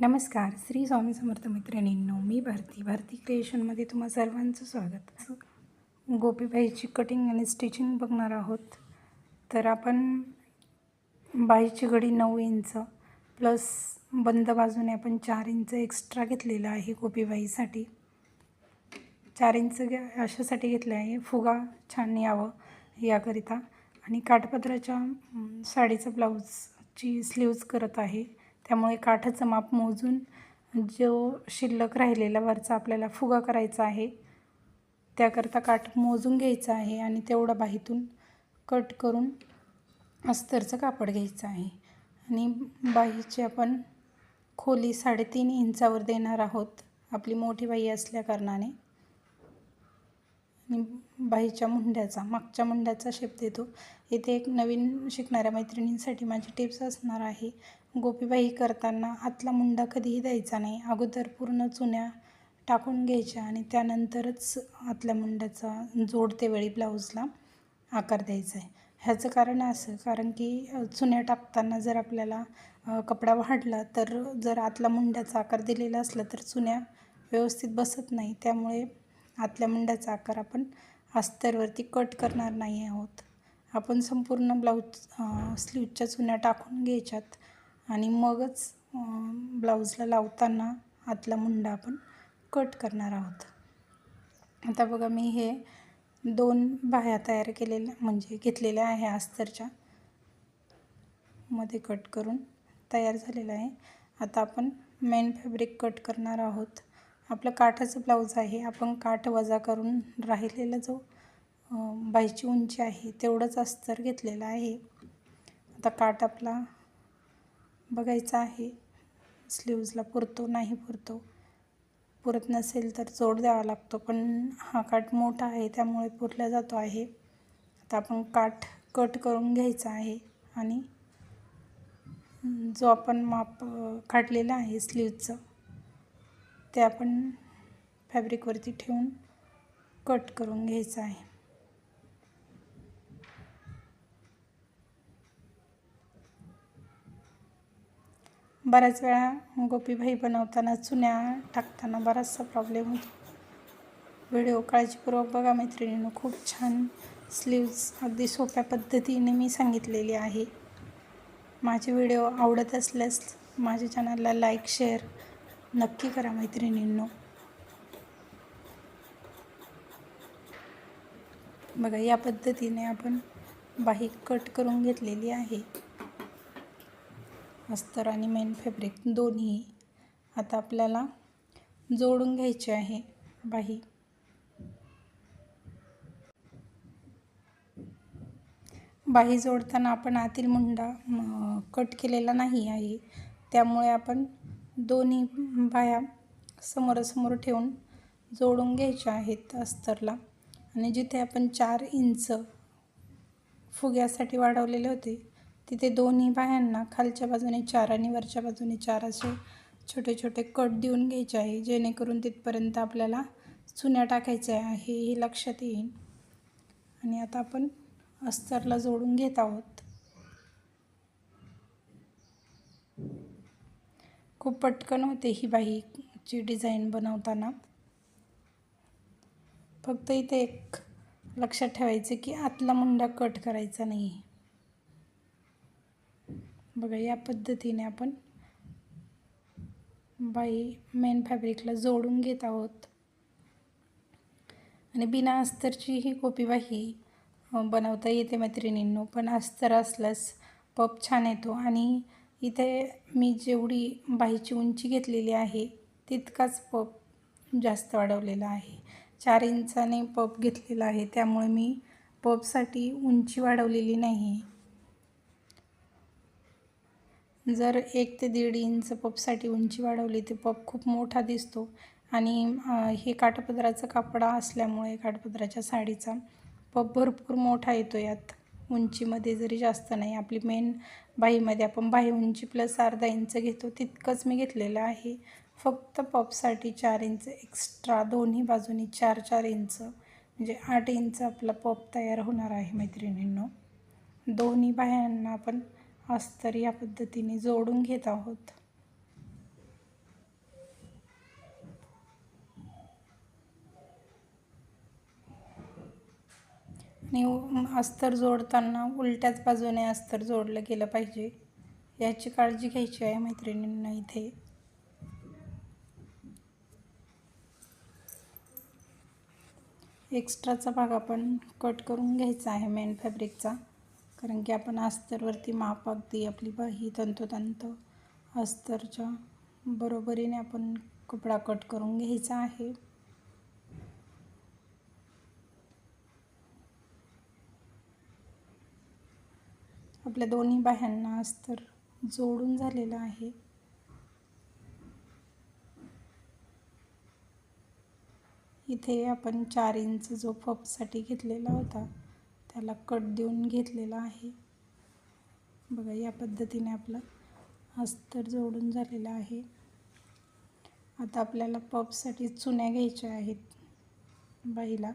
नमस्कार श्री स्वामी समर्थ मित्रिणींनो मी भारती भारती क्रिएशनमध्ये तुम्हा सर्वांचं स्वागत. गोपीबाईची कटिंग आणि स्टिचिंग बघणार आहोत. तर आपण बाईची घडी नऊ इंच प्लस बंद बाजूने आपण चार इंच एक्स्ट्रा घेतलेलं आहे गोपीबाईसाठी. चार इंच घ्या अशासाठी घेतलं आहे. फुगा छान यावं याकरिता. आणि काठपदराच्या साडीचं ब्लाऊजची स्लीव्ज करत आहे. त्यामुळे काठाचं माप मोजून जो शिल्लक राहिलेला वरचा आपल्याला फुगा करायचा आहे त्याकरता काठ मोजून घ्यायचा आहे आणि तेवढा बाहीतून कट करून अस्तरचं कापड घ्यायचं आहे. आणि बाहीची आपण खोली साडेतीन इंचावर देणार आहोत. आपली मोठी बाई असल्याकारणाने आणि बाईच्या मुंड्याचा मागच्या मुंड्याचा शेप देतो. इथे एक नवीन शिकणाऱ्या मैत्रिणींसाठी माझी टिप्स असणार आहे. गोपीबाई करताना आतला मुंडा कधीही द्यायचा नाही. अगोदर पूर्ण चुन्या टाकून घ्यायच्या आणि त्यानंतरच आतल्या मुंड्याचा जोडते वेळी ब्लाऊजला आकार द्यायचा आहे. ह्याचं कारण असं कारण की चुन्या टाकताना जर आपल्याला कपडा वाढला तर जर आतला मुंड्याचा आकार दिलेला असला तर चुन्या व्यवस्थित बसत नाही. त्यामुळे आतल्या मुंड्याचा आकार आपण अस्तरवरती कट करणार नाही आहोत. आपण संपूर्ण ब्लाऊज स्लीवच्या चुन्या टाकून घ्यायच्यात. आणि मगच ब्लाऊजला लावताना आतला मुंडा आपण कट करणार आहोत. आता बघा मी हे दोन बाह्या तयार केलेल्या म्हणजे घेतलेल्या आहे अस्तरच्या. मध्ये कट करून तयार झालेलं आहे. आता आपण मेन फॅब्रिक कट करणार आहोत. आपलं काठाचं ब्लाऊज आहे. आपण काठ वजा करून राहिलेला जो बाईची उंची आहे तेवढंच अस्तर घेतलेलं आहे. आता काठ आपला बघायचं आहे. स्लीव्जला पुरतो नाही पुरतो. पुरत नसेल तर जोड द्यावा लागतो. पण हा काठ मोठा आहे त्यामुळे पुरला जातो आहे. आता आपण काठ कट करून घ्यायचा आहे आणि जो आपण माप काढलेला आहे स्लीवचं ते आपण फॅब्रिकवरती ठेवून कट करून घ्यायचं आहे. बऱ्याच वेळा गोपीभाई बनवताना चुन्या टाकताना बराचसा प्रॉब्लेम होतो. व्हिडिओ काळजीपूर्वक बघा मैत्रिणीनं खूप छान स्लीव्ज अगदी सोप्या पद्धतीने मी सांगितलेली आहे. माझे व्हिडिओ आवडत असल्यास माझ्या चॅनलला लाईक शेअर नक्की करा मैत्रिणींनो. बघा या पद्धतीने आपण बाही कट करून घेतलेली आहे. अस्तर आणि मेन फॅब्रिक दोन्ही आता आपल्याला जोडून घ्यायचे आहे. बाही बाही जोडताना आपण आतील मुंडा कट केलेला नाही आहे. त्यामुळे आपण दोन्ही बाया समोरासमोर ठेवून जोडून घ्यायच्या आहेत अस्तरला. आणि जिथे आपण चार इंच फुग्यासाठी वाढवलेले होते तिथे दोन्ही बायांना खालच्या बाजूने चार आणि वरच्या बाजूने चार असे छोटे छोटे कट देऊन घ्यायचे आहे जेणेकरून तिथपर्यंत आपल्याला चुन्या टाकायच्या आहे हे लक्षात येईल. आणि आता आपण अस्तरला जोडून घेत आहोत. खूप पटकन होते ही बाहीची डिझाईन बनवताना. फक्त इथे एक लक्षात ठेवायचं की आतला मुंडा कट करायचा नाही बघा या पद्धतीने आपण बाई मेन फॅब्रिकला जोडून घेत आहोत. आणि बिना अस्तरची ही कोपीबाही बनवता येते मैत्रिणींनो. पण अस्तर असल्यास पप छान येतो. आणि इथे मी जेवढी बाहीची उंची घेतलेली आहे तितकाच पप जास्त वाढवलेला आहे. चार इंचाने पप घेतलेला आहे. त्यामुळे मी पपसाठी उंची वाढवलेली नाही. जर एक ते दीड इंच पपसाठी उंची वाढवली तर पप खूप मोठा दिसतो. आणि हे काठपदराचं कापडा असल्यामुळे काठपदराच्या साडीचा पप भरपूर मोठा येतो यात. उंचीमध्ये जरी जास्त नाही आपली मेन बाहीमध्ये आपण बाही उंची प्लस अर्धा इंच घेतो तितकंच मी घेतलेलं आहे. फक्त पपसाठी चार इंच एक्स्ट्रा दोन्ही बाजूनी चार चार इंच म्हणजे आठ इंच आपला पप तयार होणार आहे मैत्रिणींनो. दोन्ही बाह्यांना आपण अस्तर या पद्धतीने जोडून घेत आहोत. आणि अस्तर जोडताना उलट्याच बाजूने अस्तर जोडलं गेलं पाहिजे. याची काळजी घ्यायची आहे मैत्रिणींना इथे. एक्स्ट्राचा भाग आपण कट करून घ्यायचा आहे मेन फॅब्रिकचा कारण की आपण अस्तरवरती माप अगदी आपली बाही तंतोतंत अस्तरच्या बरोबरीने आपण कपडा कट करून घ्यायचा आहे. आपल्या दोन्ही बाह्यांना अस्तर जोडून झालेलं आहे. इथे आपण चार इंच जो पपसाठी घेतलेला होता त्याला कट देऊन घेतलेला आहे. बघा या पद्धतीने आपलं अस्तर जोडून झालेलं आहे. आता आपल्याला पपसाठी चुन्या घ्यायच्या आहेत. बाईला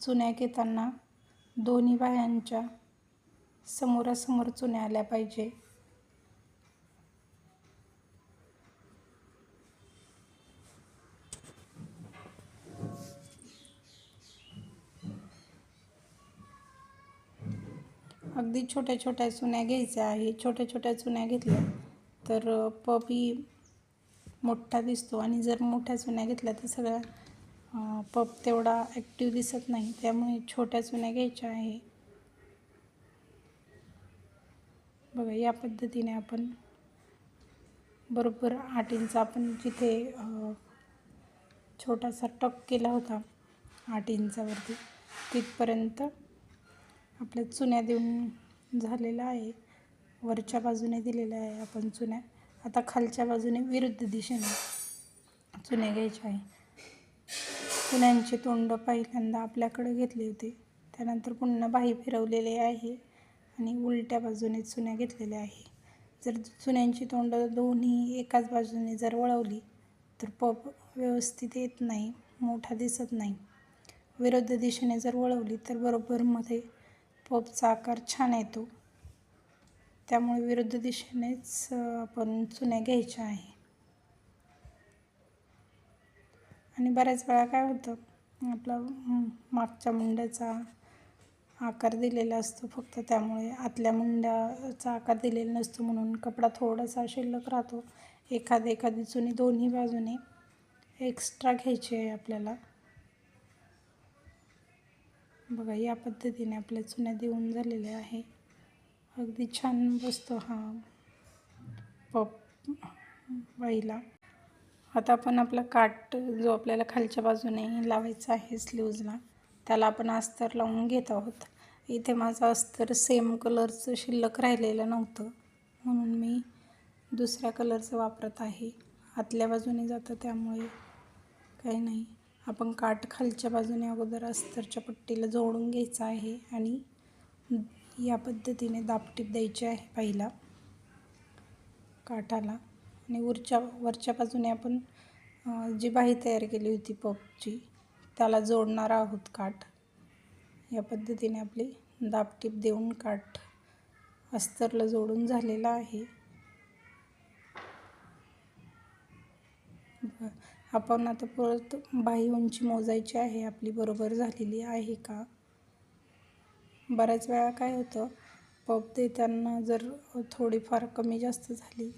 चुन्या घेताना दोन्ही बायांच्या समोरासमोर चुन्या आल्या पाहिजे. अगदी छोट्या छोट्या चुन्या घ्यायच्या आहे. छोट्या छोट्या चुन्या घेतल्या तर पपही मोठा दिसतो आणि जर मोठ्या चुन्या घेतल्या तर सगळ्या पप तेवढा ॲक्टिव्ह दिसत नाही. त्यामुळे छोट्या चुन्या घ्यायच्या आहे. बघा या पद्धतीने आपण बरोबर आठ इंच आपण जिथे छोटासा टक केला होता आठ इंचावरती तिथपर्यंत आपल्या चुन्या देऊन झालेलं आहे. वरच्या बाजूने दिलेल्या आहे आपण चुन्या. आता खालच्या बाजूने विरुद्ध दिशेने चुन्या घ्यायच्या आहे. चुन्यांचे तोंड पहिल्यांदा आपल्याकडे घेतले होते. त्यानंतर पुन्हा बाही फिरवलेले आहे आणि उलट्या बाजूने चुन्या घेतलेल्या आहे. जर चुन्यांची तोंड दोन्ही एकाच बाजूने जर वळवली तर पप व्यवस्थित येत नाही मोठा दिसत नाही. विरुद्ध दिशेने जर वळवली तर बरोबर मध्ये पपचा आकार छान येतो. त्यामुळे विरुद्ध दिशेनेच आपण चुन्या घ्यायच्या आहे. आणि बऱ्याच वेळा काय होतं आपला मागच्या मुंड्याचा आकार दिलेला असतो फक्त. त्यामुळे आतल्या मुंड्याचा आकार दिलेला नसतो म्हणून कपडा थोडासा शिल्लक राहतो. एखादी एखादी चुनी दोन्ही बाजूने एक्स्ट्रा घ्यायची आहे आपल्याला. बघा या पद्धतीने आपल्या चुन्या देऊन झालेल्या आहे. अगदी छान बसतो हा पप बाईला आता आपण आपला काट जो आपल्याला खालच्या बाजूने लावायचा आहे स्लीव्जला त्याला आपण अस्तर लावून घेत आहोत. इथे माझं अस्तर सेम कलरचं शिल्लक राहिलेलं नव्हतं म्हणून मी दुसऱ्या कलरचं वापरत आहे. आतल्या बाजूने जातं त्यामुळे काही नाही. आपण काठ खालच्या बाजूने अगोदर अस्तरच्या पट्टीला जोडून घ्यायचं आहे आणि या पद्धतीने दापटीप द्यायची आहे पहिला काठाला. आणि वरच्या वरच्या बाजूने आपण जी बाही तयार केली होती पपची त्याला जोडणार आहोत काठ. या पद्धतीने आपली दापटीप देऊन काठ अस्तरला जोडून झालेला आहे. आपण आता परत बाही उंची मोजायची आहे आपली बरोबर झालेली आहे का? बऱ्याच वेळा काय होतं पप देताना जर थोडीफार कमी जास्त झाली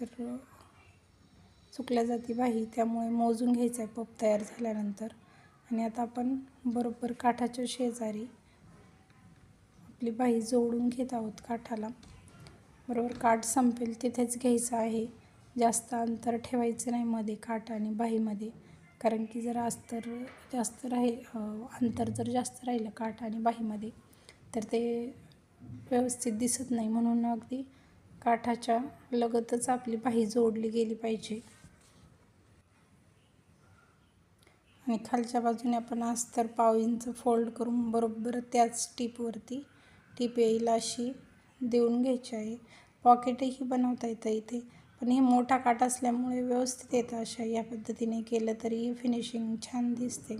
तर चुकल्या जाती बाही त्यामुळे मोजून घ्यायचं आहे पप तयार झाल्यानंतर. आणि आता आपण बरोबर काठाच्या शेजारी आपली बाही जोडून घेत आहोत काठाला. बरोबर काठ संपेल तिथेच घ्यायचं आहे. जास्त अंतर ठेवायचं नाही मध्ये काठ आणि बाहीमध्ये कारण की जर अस्तर जास्त राहील अंतर जर जास्त राहिलं काठ आणि बाहीमध्ये तर ते व्यवस्थित दिसत नाही. म्हणून अगदी काठाच्या लगतच आपली बाही जोडली गेली पाहिजे. आणि खालच्या बाजूने आपण अस्तर पाव इंच फोल्ड करून बरोबर त्याच टीपवरती टीप येईल अशी देऊन घ्यायची आहे. पॉकेटही बनवता येतं इथे. पण हे मोठा काट असल्यामुळे व्यवस्थित येतं अशा या पद्धतीने केलं तरी फिनिशिंग छान दिसते.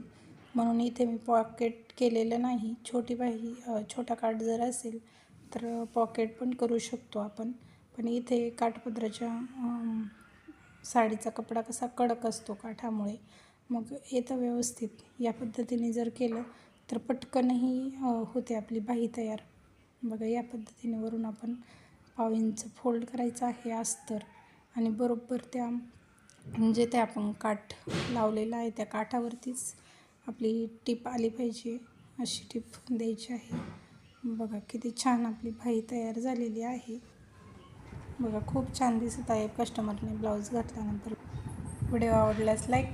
म्हणून इथे मी पॉकेट केलेलं नाही. छोटी बाही छोटा काठ जर असेल तर पॉकेट पण करू शकतो आपण. पण इथे काठपदराच्या साडीचा कपडा कसा कडक असतो काठामुळे मग येतं व्यवस्थित. या पद्धतीने जर केलं तर पटकनही होते आपली बाही तयार. बघा या पद्धतीने वरून आपण पाव इंच फोल्ड करायचं आहे अस्तर. आणि बरोबर त्या म्हणजे ते आपण काठ लावलेला आहे त्या काठावरतीच आपली टीप आली पाहिजे अशी टीप द्यायची आहे. बघा किती छान आपली भाई तयार झालेली आहे. बघा खूप छान दिसत आहे कस्टमरने ब्लाऊज घातल्यानंतर. व्हिडिओ आवडल्यास लाईक